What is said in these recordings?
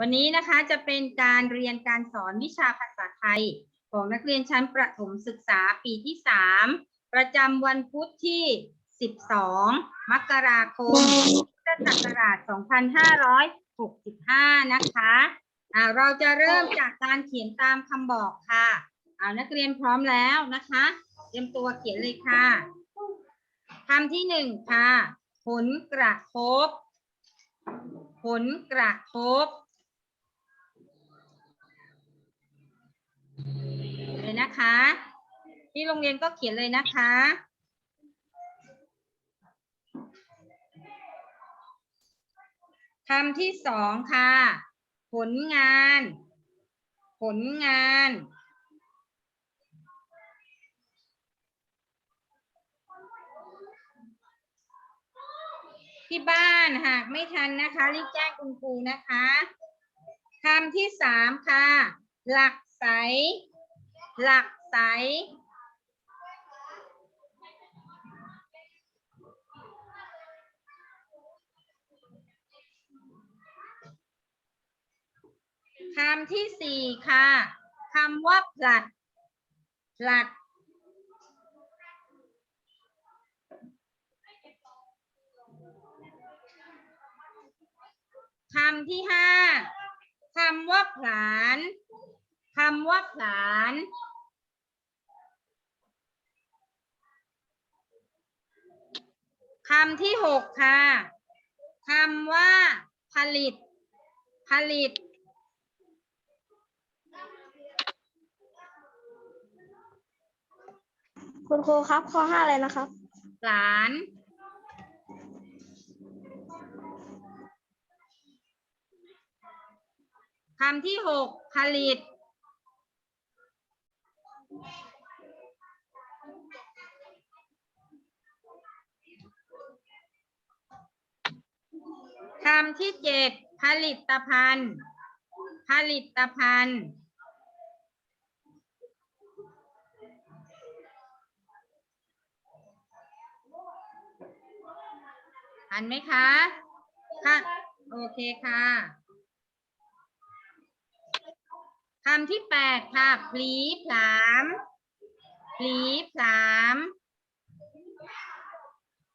วันนี้นะคะจะเป็นการเรียนการสอนวิชาภาษาไทย ของนักเรียนชั้นประถมศึกษาปีที่ 3 ประจำวันพุธที่ 12 มกราคมพุทธศักราช 2565 นะคะอ่าเราจะเริ่มจากการเขียนตามคำบอกค่ะเอานักเรียนพร้อมแล้วนะคะ เตรียมตัวเขียนเลยค่ะคำที่หนึ่งค่ะ ผลกระทบ ผลกระทบ เลยนะคะ ที่โรงเรียนก็เขียนเลยนะคะ คำที่สองค่ะ ผลงาน ผลงานที่บ้านหากไม่ทันนะคะรีบแจ้งคุณครูนะคะคำที่สามค่ะ หลักใส หลักใสคำที่สี่ค่ะคำว่าผลัดผลัด คำที่ห้าคำว่าผลานำว่าผลานคำที่หกค่ะคำว่า ผลิต ผลิตคุณครูครับ ข้อห้าอะไรนะครับหลานคำที่หกผลิต คำที่เจ็ดผลิตภัณฑ์ ผลิตภัณฑ์ ทันไหมคะค่ะโอเคค่ะ คำที่แปดค่ะพลีผลามพลีผลาม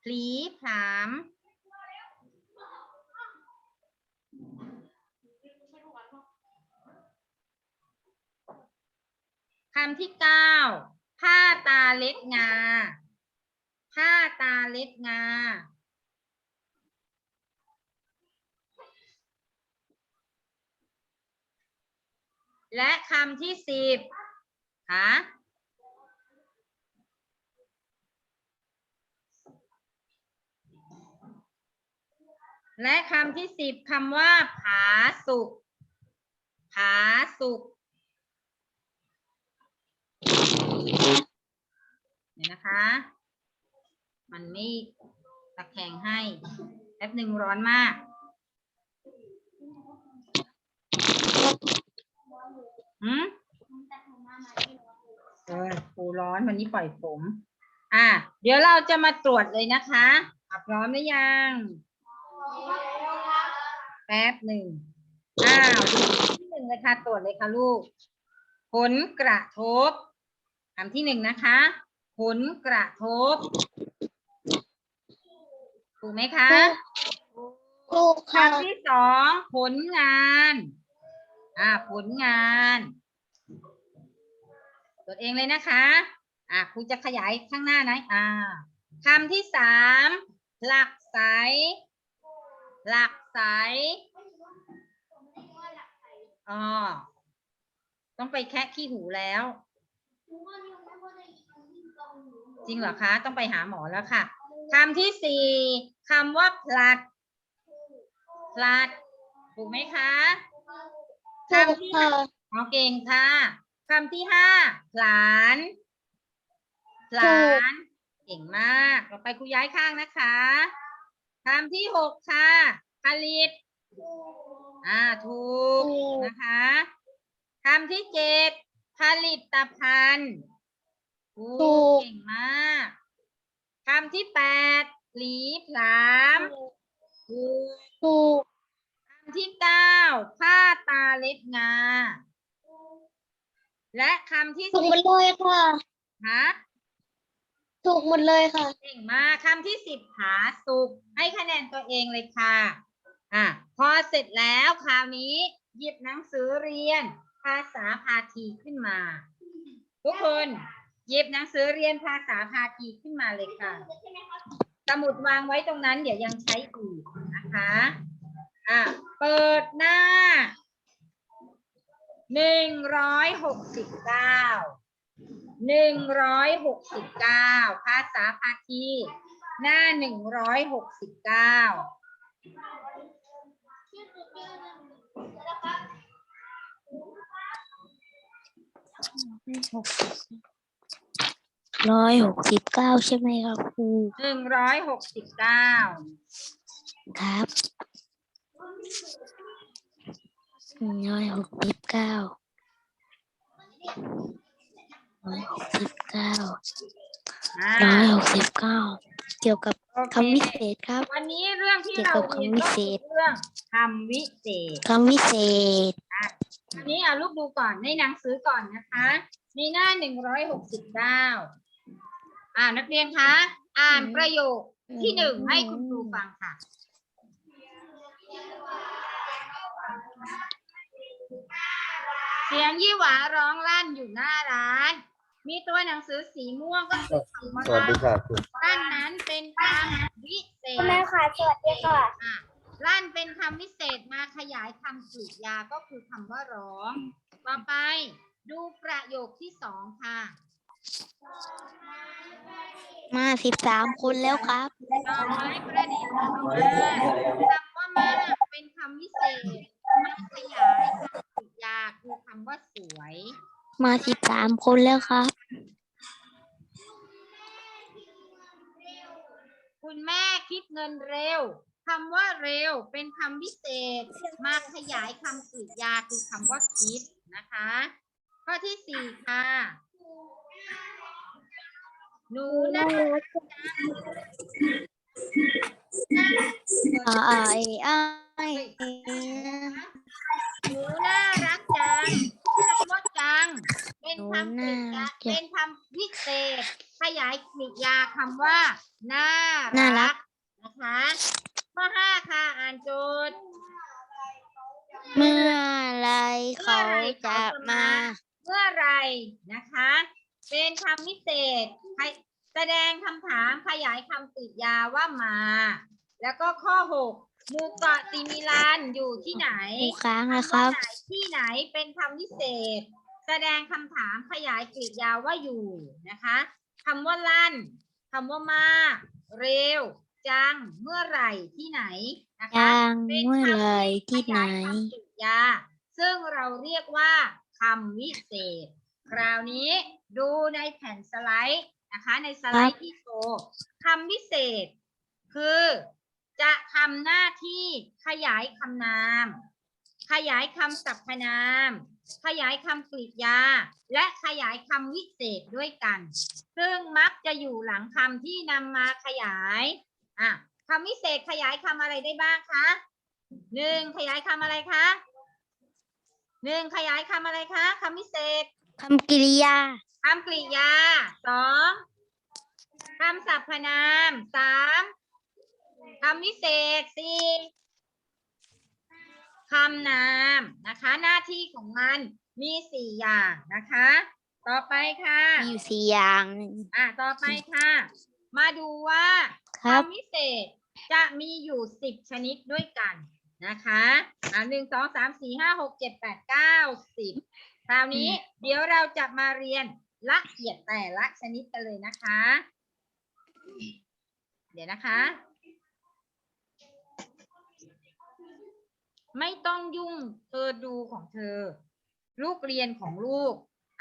พลีผลามคำที่เก้าผ้าตาเล็ดงาผ้าตาเล็ดงา และคำที่สิบค่ะและคำที่สิบคำว่า ผาสุก ผาสุกเนี่ยนะคะ มันไม่ตะแคงให้ แป๊บหนึ่งร้อนมาก หืมเออปูร้อนวันนี้ปล่อยผม อะ เดี๋ยวเราจะมาตรวจเลยนะคะอะพร้อมหรือยัง แป๊บหนึ่ง อ้าวดูที่หนึ่งเลยค่ะตรวจเลยค่ะลูก ผลกระทบคำที่หนึ่งนะคะ ผลกระทบ ถูกไหมคะครูค่ะคำที่สองผลงาน อ่าผลงานตัวเองเลยนะคะ อ่าครูจะขยายข้างหน้านะอ่าคำที่สามหลักใสหลักใสอ๋อต้องไปแคะขี้หูแล้ว จริงเหรอคะ ต้องไปหาหมอแล้วค่ะคำที่สี่คำว่าผลัดพลัดถูกไหมคะ คำที่ห้าเอาเก่งค่ะคำที่ห้าผลานผลานเก่งมากเราไปครูย้ายข้างนะคะคำที่หกค่ะผลิต อ่าถูกนะคะคำที่เจ็ดผลิตภัณฑ์ถูกเก่งมากคำที่แปดหลีผลามถูกถูกคำำ ที่เก้าผ้าตาเล็บงา และคำที่ถูกสิหมบดเลยค่ะฮะถูกหมดเลยค่ะ เก่งมากคำที่สิบผาสุกให้คะแนนตัวเองเลยค่ะ อะ พอเสร็จแล้วคราวนี้ หยิบหนังสือเรียน ภาษาพาทีขึ้นมา ทุกคนหยิบหนังสือเรียนภาษาพาทีขึ้นมาเลยค่ะ สมุดวางไว้ตรงนั้น เดี๋ยวยังใช้อีกนะคะ อะเปิดหน้าหนึ่งร้อยหกสิบเก้าหนึ่งร้อยหกสิบเก้าภาษาพาทีหน้าหนึ่งร้อยหกสิบเก้าร้อยหกสิบเก้าใช่ไหมครับครูหนึ่งร้อยหกสิบเก้าครับ ร้อยหกสิบเก้าร้อยหกสิบเก้าอ่าร้อยหกสิบเก้าเกี่ยวกับโอเคคำวิเศษครับ วันนี้เรื่องที่เกี่ยวเรากับเรียนคำวิก็เศคือษเรื่องคำวิเศษ คำวิเศษ อันนี้เอาลูกดูก่อนในหนังสือก่อนนะคะ ในหน้าหนึ่งร้อยหกสิบเก้าอ่านักเรียนคะ อ่านประโยคที่หนึ่งให้คุณครูฟังค่ะ เสียงยี่หวาร้องลั่นอยู่หน้าร้าน มีตัวหนังสือสีม่วงก็คือคำว่าสวัสดีค่ะครูลั่นนั้นเป็นคำวิเศษแม่ค่ะสวัสดีค่ะอะลั่นเป็นคำวิเศษมาขยายคำกริยาก็คือคำว่าร้อง ต่อไปดูประโยคที่สองค่ะ มาสิบสามคนแล้วครับดอกไม้ประดิษฐ์มากคำว่ามากเป็นคำวิเศษ มาขยายคำกริยาคือคำว่าสวย มาสิบสามคนแล้วครับ คุณแม่คิดเงินเร็วคำว่าเร็วเป็นคำวิเศษ มาขยายคำกริยาคือคำว่าคิดนะคะ ข้อที่สี่ค่ะ หนูน่าไอ้ไอ้หนูน่ารักจังคำว่าจัง เป็นคำกริยาเป็นคำวิเศษ ขยายกริยาคำว่า น่าน่ารัรักก นะคะข้อห้าค่ะ อ่านโจทย์ เมื่อไรเขาจะมา เมื่อไหรนะคะ เป็นคำวิเศษให้ แสดงคำถามขยายคำกริยาว่ามา แล้วก็ข้อหกหมู่เกาะติมิลันอยู่ที่ไหนครูค้างนะครับำว่าไหนที่ไหนเป็นคำวิเศษ แสดงคำถามขยายกริยาว่าอยู่นะคะคำว่าลั่นคำว่ามาก เร็ว จัง เมื่อไหร่ที่ไหนนะคะยังเมื่อไรที่ไหน ขยายคำกริยา ซึ่งเราเรียกว่าคำวิเศษ คราวนี้ดูในแผ่นสไลด์ นะคะ ในสไลด์ที่โชว์คำวิเศษ คือ จะทำหน้าที่ขยายคำนาม ขยายคำสรรพนาม ขยายคำกริยา และขยายคำวิเศษด้วยกัน ซึ่งมักจะอยู่หลังคำที่นำมาขยายอะคำวิเศษขยายคำอะไรได้บ้างคะหนึ่งขยายคำอะไรคะหนึ่งขยายคำอะไรคะคำวิเศษคำกริยาคำกริยาสองคำสรรพนามสามคำวิเศษสี่คำนามนะคะ หน้าที่ของมันมีสี่อย่างนะคะ ต่อไปค่ะมีอยู่สี่อย่างอะต่อไปค่ะ มาดูว่าครับ คำวิเศษจะมีอยู่สิบชนิดด้วยกันนะคะอ่าหนึ่งสองสามสี่ห้าหกเจ็ดแปดเก้าสิบคราวนี้เดี๋ยวเราจะมาเรียน ละเอียดแต่ละชนิดกันเลยนะคะ เดี๋ยวนะคะ ไม่ต้องยุ่งเธอดูของเธอ ลูกเรียนของลูก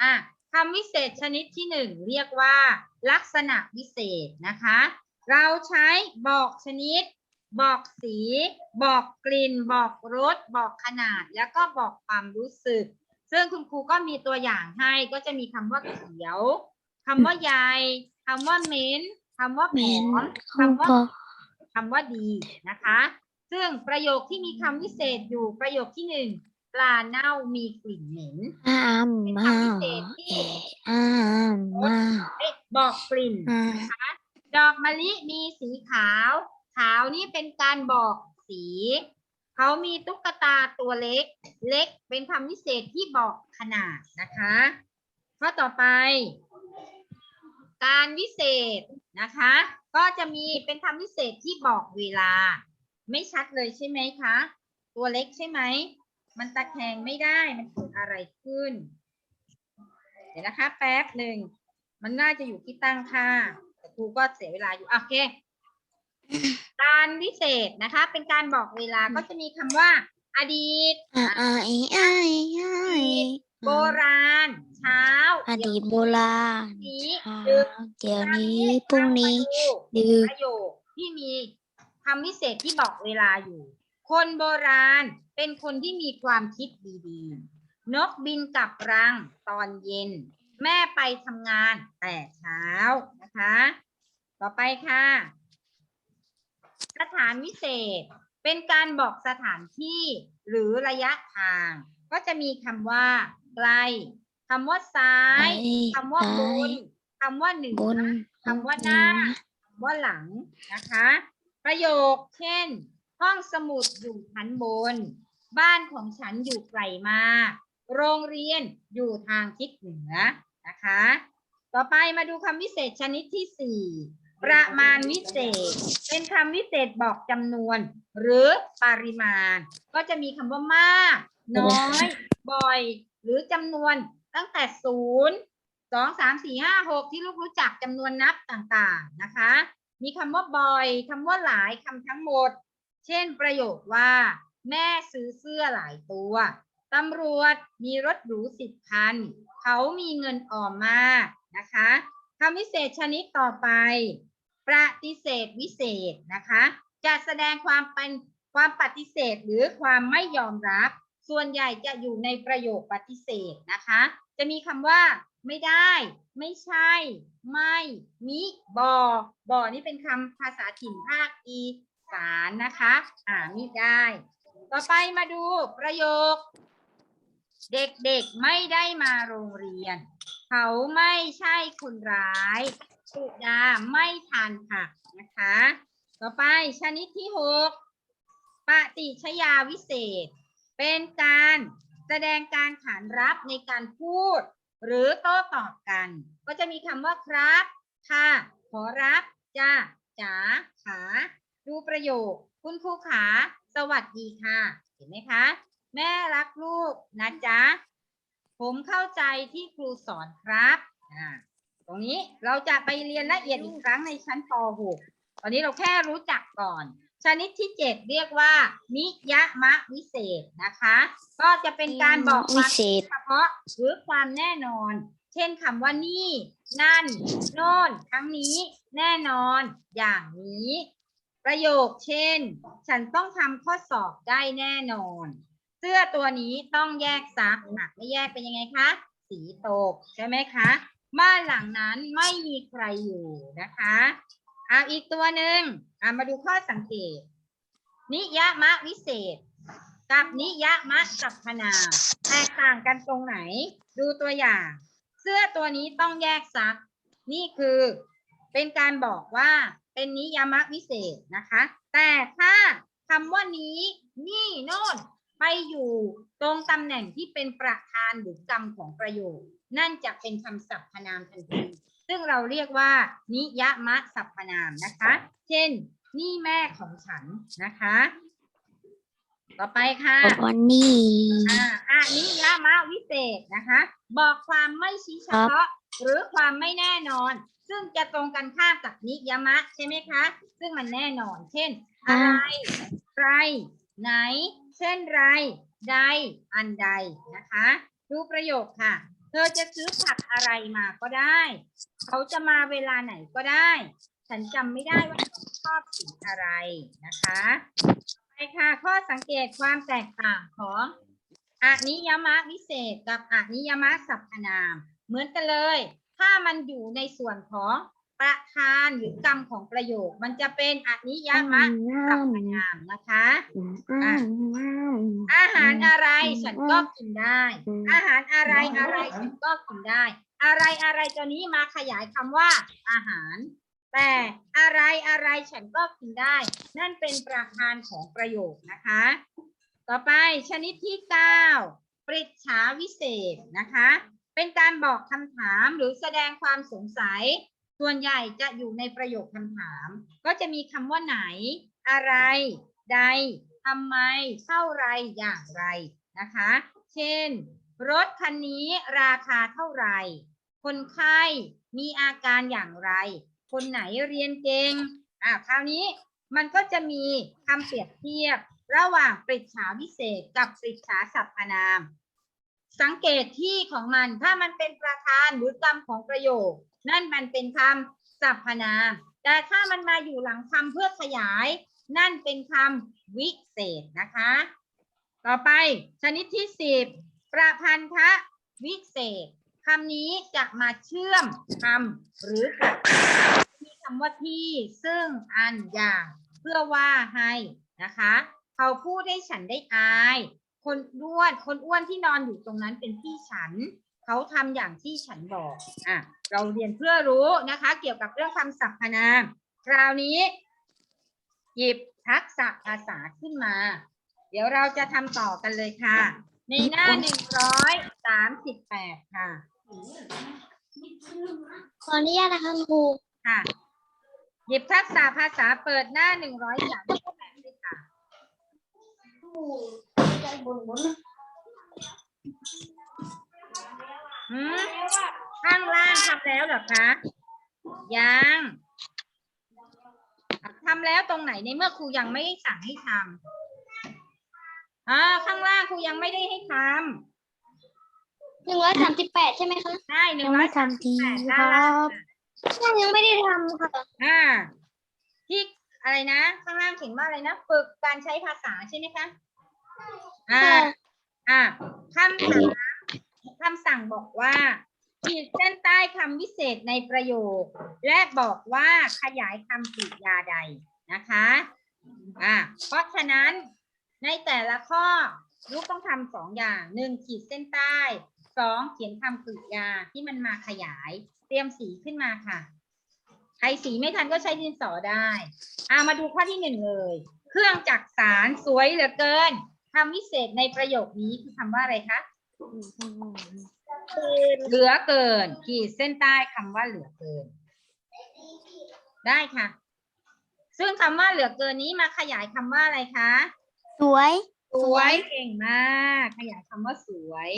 อะคำวิเศษชนิดที่หนึ่งเรียกว่า ลักษณะวิเศษนะคะ เราใช้บอกชนิด บอกสี บอกกลิ่น บอกรส บอกขนาด แล้วก็บอกความรู้สึก ซึ่งคุณครูก็มีตัวอย่างให้ก็จะมีคำว่าเขียวคำว่าใยคำว่าเหม้นคำว่าหเหม็อนมคำคำว่าพอคำว่าดีนะคะ ซึ่งประโยคที่มีคำวิเศษอยู่ประโยคที่หนึ่งปลาเน่ามีกลิ่นเหม็นอ้ามมาเออ้ามมาเอ๊ะบอกกลิ่นอ่าดอกมะลิมีสีขาว ขาวนี่เป็นการบอกสี เขามีตุ๊กตาตัวเล็ก เล็กเป็นคำวิเศษที่บอกขนาดนะคะ ข้อต่อไป การวิเศษนะคะ ก็จะมีเป็นคำวิเศษที่บอกเวลา ไม่ชัดเลยใช่ไหมคะ ตัวเล็กใช่ไหม มันตะแคงไม่ได้มันเกิดอะไรขึ้น เดี๋ยวนะคะ แป๊บหนึ่ง มันน่าจะอยู่ที่ตั้งค่าแต่ครูก็เสียเวลาอยู่โอเค การวิเศษนะคะ เป็นการบอกเวลาก็จะมีคำว่า อดีต อ่าอ่าไอ้ไอ้ไอ้โบราณ เช้าอดีตโบราณนี้เช้าดึกเดี๋ยวนี้พรุ่งนี้ดึดึกประโยคที่มีคำวิเศษที่บอกเวลาอยู่ คนโบราณเป็นคนที่มีความคิดดีๆ นกบินกลับรังตอนเย็น แม่ไปทำงานแต่เช้านะคะ ต่อไปค่ะ สถานวิเศษ เป็นการบอกสถานที่หรือระยะทาง ก็จะมีคำว่าไกลคำว่าซ้ายไปคำว่าบไปนคำว่าเหนืบนอคำว่าหน้าคำว่าหลังนะคะ ประโยคเช่น ห้องสมุดอยู่ชั้นบน บ้านของฉันอยู่ไกลมาก โรงเรียนอยู่ทางทิศเหนือนะคะ ต่อไปมาดูคำวิเศษชนิดที่สี่ ประมาณวิเศษ เป็นคำวิเศษบอกจำนวน หรือปริมาณ ก็จะมีคำว่ามาก น้อย บ่อย หรือจำนวนตั้งแต่ศูนย์สองสามสี่ห้าหกที่ลูกรู้จักจำนวนนับต่างๆนะคะ มีคำว่าบ่อยคำว่าหลายคำทั้งหมด เช่นประโยคว่า แม่ซื้อเสื้อหลายตัวตำรวจมีรถหรูสิบคัน เขามีเงินออมมากนะคะคำวิเศษชนิดต่อไป ปฏิเสธวิเศษนะคะจะแสดงความเป็นความปฏิเสธหรือความไม่ยอมรับ ส่วนใหญ่จะอยู่ในประโยคปฏิเสธนะคะ จะมีคำว่า ไม่ได้ ไม่ใช่ ไม่ มิบอบอนี่เป็นคำภาษาถิ่นภาคอีสานนะคะ อ่ามิได้ ต่อไปมาดูประโยค เด็กๆไม่ได้มาโรงเรียน เขาไม่ใช่คนร้ายสุดาไม่ทานผักนะคะ ต่อไปชนิดที่หกปฏิชยาวิเศษ เป็นการแสดงการขานรับในการพูด หรือโต้ตอบกัน ก็จะมีคำว่าครับ ค่ะ ขอรับ จ้าจ๋าขา ดูประโยค คุณครูขา สวัสดีค่ะ เห็นไหมคะ แม่รักลูกนะจ๊ะ ผมเข้าใจที่ครูสอนครับอ่าตรงนี้เราจะไปเรียนละเอียดอีกครั้งในชั้นป .6 ตอนนี้เราแค่รู้จักก่อน ชนิดที่ 7 เรียกว่า นิยมะวิเศษนะคะ ก็จะเป็นการบอกควิวามเศษเฉพาะหรือความแน่นอน เช่นคำว่านี่ นั่น โน่นทั้งนี้ แน่นอน อย่างนี้ ประโยคเช่น ฉันต้องทำข้อสอบได้แน่นอน เสื้อตัวนี้ต้องแยกซักหากไม่แยกเป็นยังไงคะ สีตกใช่ไหมคะ บ้านหลังนั้นไม่มีใครอยู่นะคะเอาอีกตัวหนึ่งอะมาดูข้อสังเกต นิยมะวิเศษ กับนิยมะสรรพนาแตกต่างกันตรงไหน ดูตัวอย่าง เสื้อตัวนี้ต้องแยกซัก นี่คือเป็นการบอกว่าเป็นนิยมะวิเศษนะคะ แต่ถ้าคำว่านี้ นี่โน่น ไปอยู่ตรงตำแหน่งที่เป็นประธานหรือกรรมของประโยค นั่นจะเป็นคำสรรพนามทันทีซึ่งเราเรียกว่า นิยมะสรรพนามนะคะ เช่น นี่แม่ของฉันนะคะ ต่อไปค่ะวันนี้อ่าอะนิยมะวิเศษนะคะ บอกความไม่ชี้เฉพาะหรือความไม่แน่นอน ซึ่งจะตรงกันข้ามกับนิยมะใช่ไหมคะ ซึ่งมันแน่นอน เช่น อะไร ใคร ไหน เช่นไร ใด อันใดนะคะ ดูประโยคค่ะ เธอจะซื้อผักอะไรมาก็ได้ เขาจะมาเวลาไหนก็ได้ ฉันจำไม่ได้ว่าเขาชอบสีอะไรนะคะไปค่ะ ข้อสังเกตความแตกต่างของอนิยมะวิเศษกับอนิยมะสรรพนาม เหมือนกันเลย ถ้ามันอยู่ในส่วนของ ประธานหรือกรรมของประโยค มันจะเป็นอนิยมะสรรพนามนะคะอะอาหารอะไรฉันก็กินได้ อาหารอะไรอะไรฉันก็กินได้ อะไรอะไรตัวนี้มาขยายคำว่า อาหาร แต่อะไรอะไรฉันก็กินได้ นั่นเป็นประธานของประโยคนะคะ ต่อไปชนิดที่เก้าปริจฉาวิเศษนะคะ เป็นการบอกคำถามหรือแสดงความสงสัย ส่วนใหญ่จะอยู่ในประโยคคำถาม ก็จะมีคำว่าไหน อะไร ใดทำไมเท่าไรอย่างไรนะคะ เช่น รถคันนี้ราคาเท่าไหร่ คนไข้มีอาการอย่างไร คนไหนเรียนเก่งอะคราวนี้มันก็จะมีคำเปรียบเทียบ ระหว่างปริจฉาวิเศษกับปริจฉาสรรพนาม สังเกตที่ของมันถ้ามันเป็นประธานหรือกรรมของประโยค นั่นมันเป็นคำสรรพนาม แต่ถ้ามันมาอยู่หลังคำเพื่อขยาย นั่นเป็นคำวิเศษนะคะ ต่อไปชนิดที่สิบประพันธวิเศษคำนี้จะมาเชื่อมคำหรือกับมีคำว่าที่ซึ่งอันอย่างเพื่อว่าให้นะคะ เขาพูดให้ฉันได้อาย คนอ้วนคนอ้วนที่นอนอยู่ตรงนั้นเป็นพี่ฉัน เขาทำอย่างที่ฉันบอกอะเราเรียนเพื่อรู้นะคะ เกี่ยวกับเรื่องคำสรรพนาม คราวนี้ หยิบทักษะภาษาขึ้นมา เดี๋ยวเราจะทำต่อกันเลยค่ะ ในหน้าหนึ่งร้อยสามสิบแปดค่ะ ขออนุญาตนะคะคุณครูค่ะ หยิบทักษะภาษาเปิดหน้าหนึ่งร้อยสามสิบแปดเลยค่ะ หืมข้างล่างทำแล้วเหรอคะยังทำแล้วตรงไหนในเมื่อครูยังไม่ได้สั่งให้ทำอ่าข้างล่างครูยังไม่ได้ให้ทหนึ่งร้อยสามสิบแปดใช่ไหมคะำใช่หนึ่ยังงร้อไม่ยสามสิบทำทีแปดคด้านรัล่างบยังไม่ได้ทำค่ะอ่าที่อะไรนะ ข้างล่างเขียนว่าอะไรนะฝึกการใช้ภาษาใช่ไหมคะอ่า อ่าคำถาม คำสั่งบอกว่าขีดเส้นใต้คำวิเศษในประโยค และบอกว่าขยายคำกริยาใดนะคะอ่าเพราะฉะนั้นในแต่ละข้อลูกต้องทำสองอย่างหนึ่งขีดเส้นใต้สองเขียนคำกริยาที่มันมาขยาย เตรียมสีขึ้นมาค่ะ ใครสีไม่ทันก็ใช้ดินสอได้อ่ามาดูข้อที่หนึ่งเลย เครื่องจักสารสวยเหลือเกินคำวิเศษในประโยคนี้คือคำว่าอะไรคะ เหลือเกิน ขีดเส้นใต้คำว่าเหลือเกิน ได้ค่ะ ซึ่งคำว่าเหลือเกินนี้มาขยายคำว่าอะไรคะ สวย สวย เก่งมาก ขยายคำว่าสวย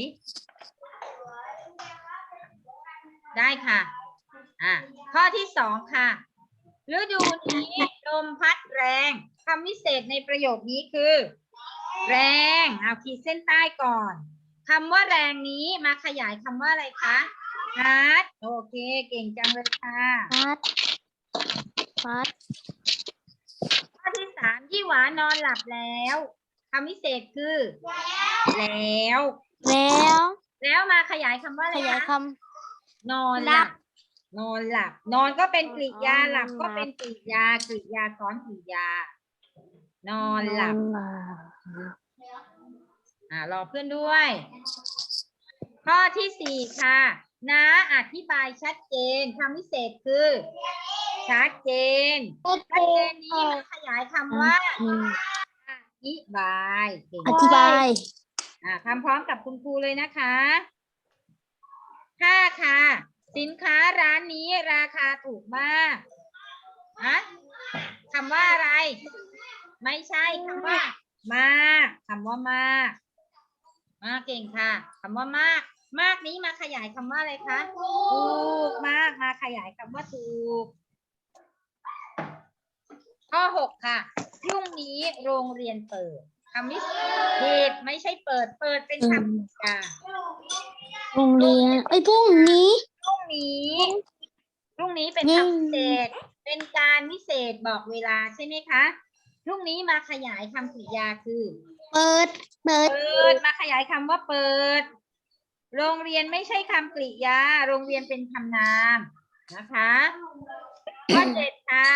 ได้ค่ะ อะ ข้อที่สองค่ะ ฤดูนี้ลมพัดแรง คำวิเศษในประโยคนี้คือ แรง เอาขีดเส้นใต้ก่อน คำว่าแรงนี้มาขยายคำว่าอะไรคะพัดโอเค เก่งจังเลยค่ะพัดพัดข้อที่สามที่หวานอนหลับแล้วคำวิเศษคือ แล้ว แล้ว แล้วมาขยายคำว่าอะไรขยายคะคนอนหลับ นอนหลับ นอนก็เป็นกริยาหลับก็เป็นกริยากริยาซ้อนกริยา นอนำหลับ อ่ารอเพื่อนด้วย ข้อที่สี่ค่ะนะอธิบายชัดเจนคำวิเศษคือ ชัดเจนชัดเจนนี้มันขยายคำว่าอธิบายเก่งอธิบายอ่าทำพร้อมกับคุณครูเลยนะคะห้าค่ะ สินค้าร้านนี้ราคาถูกมากฮะคำว่าอะไร ไม่ใช่คำว่า มากคำว่ามาก มากเก่งค่ะคำว่ามาก มากนี้มาขยายคำว่าอะไรคะถูกมากมาขยายคำว่าถูก ข้อหกค่ะพรุ่งนี้โรงเรียนเปิดคำนี้ผิดไม่ใช่เปิด เปิดเป็นคำกริยาโรงเรียนไอ้ยพรุ่งนี้พรุ่งนี้พรุ่งนี้เป็นนี่คำพิเศษ เป็นการวิเศษบอกเวลาใช่ไหมคะพรุ่งนี้มาขยายคำกริยาคือ เปิด เปิด เปิดมาขยายคำว่าเปิด โรงเรียนไม่ใช่คำกริยา โรงเรียนเป็นคำนามนะคะข้อเจ็ดค่ะ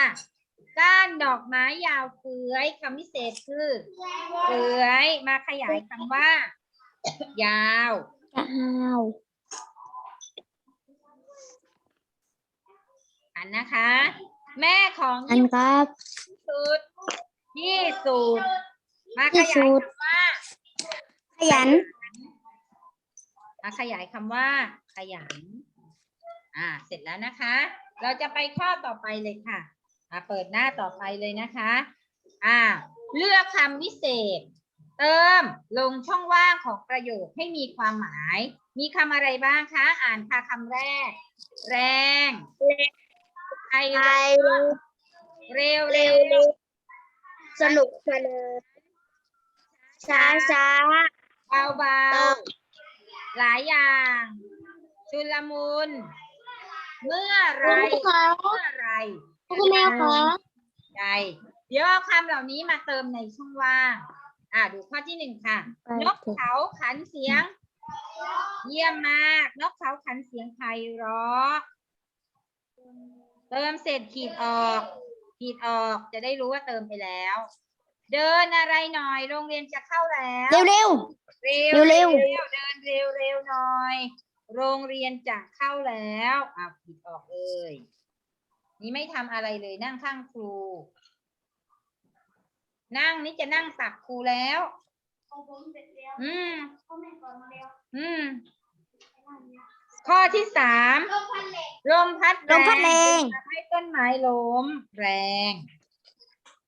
ก้านดอกไม้ยาวเฟื้อยคำพิเศษคือเฟื้อยมาขยายคำว่า ยาวอ้าวอันนะคะ แม่ของอันครับสุดยี่สุด มาขที่ยายสุดคำว่า ขยันมาขยายคำว่า ขยัน อ่า เสร็จแล้วนะคะ เราจะไปข้อต่อไปเลยค่ะ อ่าเปิดหน้าต่อไปเลยนะคะ อ่า เลือกคำวิเศษ เติมลงช่องว่างของประโยคให้มีความหมาย มีคำอะไรบ้างคะ อ่านค่ะคำแรก แรงไทยเร็วเร็วเร็ว สนุกสนาน ช้าช้าเบาเบาๆหลายอย่าง ชุลมุน เมื่อไหรคุณครูคะเมื่อไหร คุณแม่คะ ใช่เดี๋ยวเอาคำเหล่านี้มาเติมในช่องว่าง อ่าดูข้อที่หนึ่งค่ะนกเขาขันเสียง เยี่ยมมาก นกเขาขันเสียงไพเราะเติมเสร็จขีดออก ขีดออกจะได้รู้ว่าเติมไปแล้ว เดินอะไรหน่อย โรงเรียนจะเข้าแล้วเร็วเร็ว เร็วเร็วเร็วเดินเร็วเร็วหน่อย โรงเรียนจะเข้าแล้วอะผิดออกเลยนี่ไม่ทำอะไรเลยนั่งข้างครู นั่งนี่จะนั่งตักครูแล้วอืมอืม ข้อที่สาม ลมพัดลมพัดแรงจึทำให้ต้นไม้ล้มแรง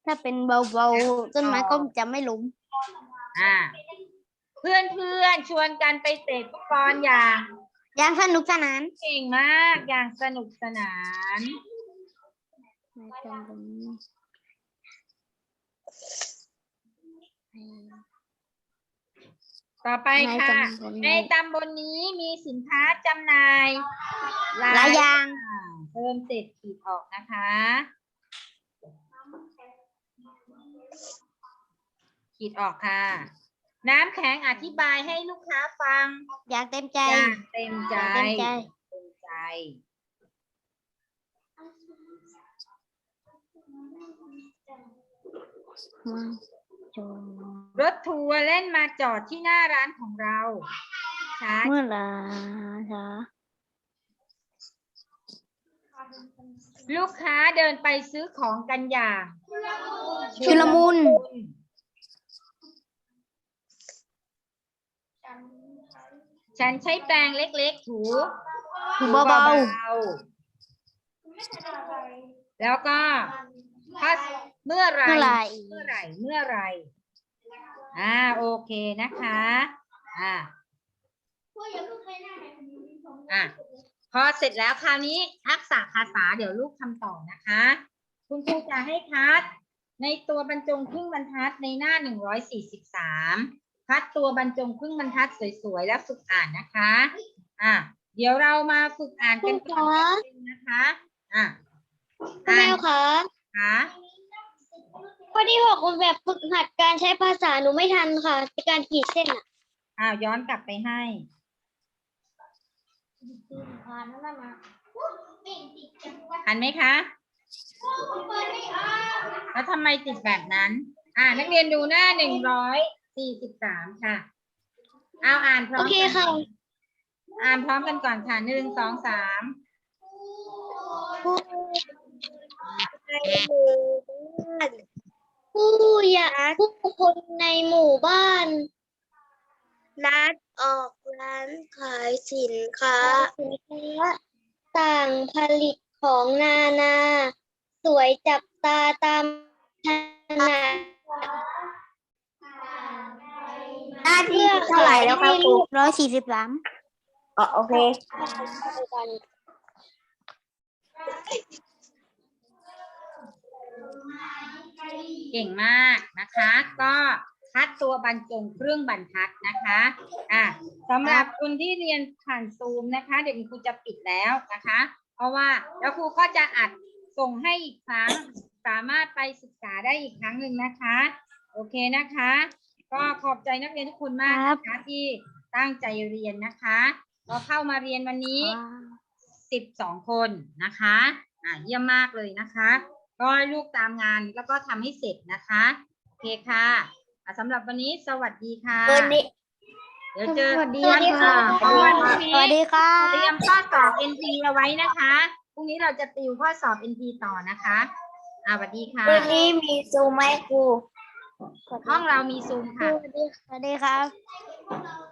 ถ้าเป็นเบาๆต้นไม้ก็จะไม่ล้มอ่า เพื่อนเพื่อนๆชวนกันไปเตะฟุตบอลอย่างอย่างสนุกสนานเก่งมากอย่างสนุกสนานต่อไปค่ะ ในตำบลนี้มีสินค้าจำหน่ายหลายอย่างเติมเศษขีดออกนะคะ ขีดออกค่ะ น้ำแข็งอธิบายให้ลูกค้าฟังอยากเต็มใจอย่างเต็มใจเต็มใจเต็มใจรถทัวร์เล่นมาจอดที่หน้าร้านของเราช้า เมื่อไหรช้า ลูกค้าเดินไปซื้อของกันอย่างชุลมุน ฉันใช้แปรงเล็กๆ ถูถูเบา ๆแล้วก็ถ้าเมื่อไหรเมื่อไหร่ เมื่อไหร่เมื่อไหร่อ่าโอเคนะคะ อ่า อะ พอเสร็จแล้วคราวนี้ทักษะภาษาเดี๋ยวลูกทำต่อนะคะ คุณครูจะให้คัด ในตัวบรรจงครึ่งบรรทัดในหน้า 143 คัดตัวบรรจงครึ่งบรรทัดสวยๆ แล้วฝึกอ่านนะคะ อะ เดี๋ยวเรามาฝึกอ่านกันก่อนนิดนึงนะคะ อะคุณแม่อ่านคะค่ะข้อที่หกคุณแบบฝึกหัดการใช้ภาษาหนูไม่ทันค่ะในการขีดเส้นอะอ้าวย้อนกลับไปให้ ทันไหมคะแล้วทำไมติดแบบนั้น อ่า นักเรียนดูหน้าหนึ่งร้อยสี่สิบสามค่ะ เอาอ่านพร้อโอมเคกันค่ะอ่านพร้อมกันก่อนค่ะหนึ่งสองสามผู้ใหญ่ผู้คนในหมู่บ้านนัด ออกร้านขายสินค้าสินค้าต่างผลิตของนานา สวยจับตาตามขนาดหน้าที่เท่าไหร่แล้วครับครูร้อยสี่สิบสามอ๋อโอเค เก่งมากนะคะ ก็ คัดตัวบรรจงเครื่องบรรทัดนะคะอะสำหรับคนที่เรียนผ่านซูมนะคะ เดี๋ยวคุณครูจะปิดแล้วนะคะ เพราะว่าแล้วครูก็จะอัดส่งให้อีกครั้งสามารถไปศึกษาได้อีกครั้งหนึ่งนะคะ โอเคนะคะ ก็ขอบใจนักเรียนทุกคนมากนะคะที่ตั้งใจเรียนนะคะก็เข้ามาเรียนวันนี้สิบสองคนนะคะอ่าเยี่ยมมากเลยนะคะ ก็ให้ลูกตามงานแล้วก็ทำให้เสร็จนะคะ โอเคค่ะ อะสำหรับวันนี้สวัสดีค่ะ วันนี้ เดี๋ยวเจอสวัสดีวันค่ะพรุ่งสวัสนี้ดีค่ะ เตรียมข้อสอบ NP เอาไว้นะคะ พรุ่งนี้เราจะติวข้อสอบ NP ต่อนะคะ อ่าสวัสดีค่ะ วันนี้มีซูมไหมครูห้องเรามีซูมค่ะ สวัสดีครับ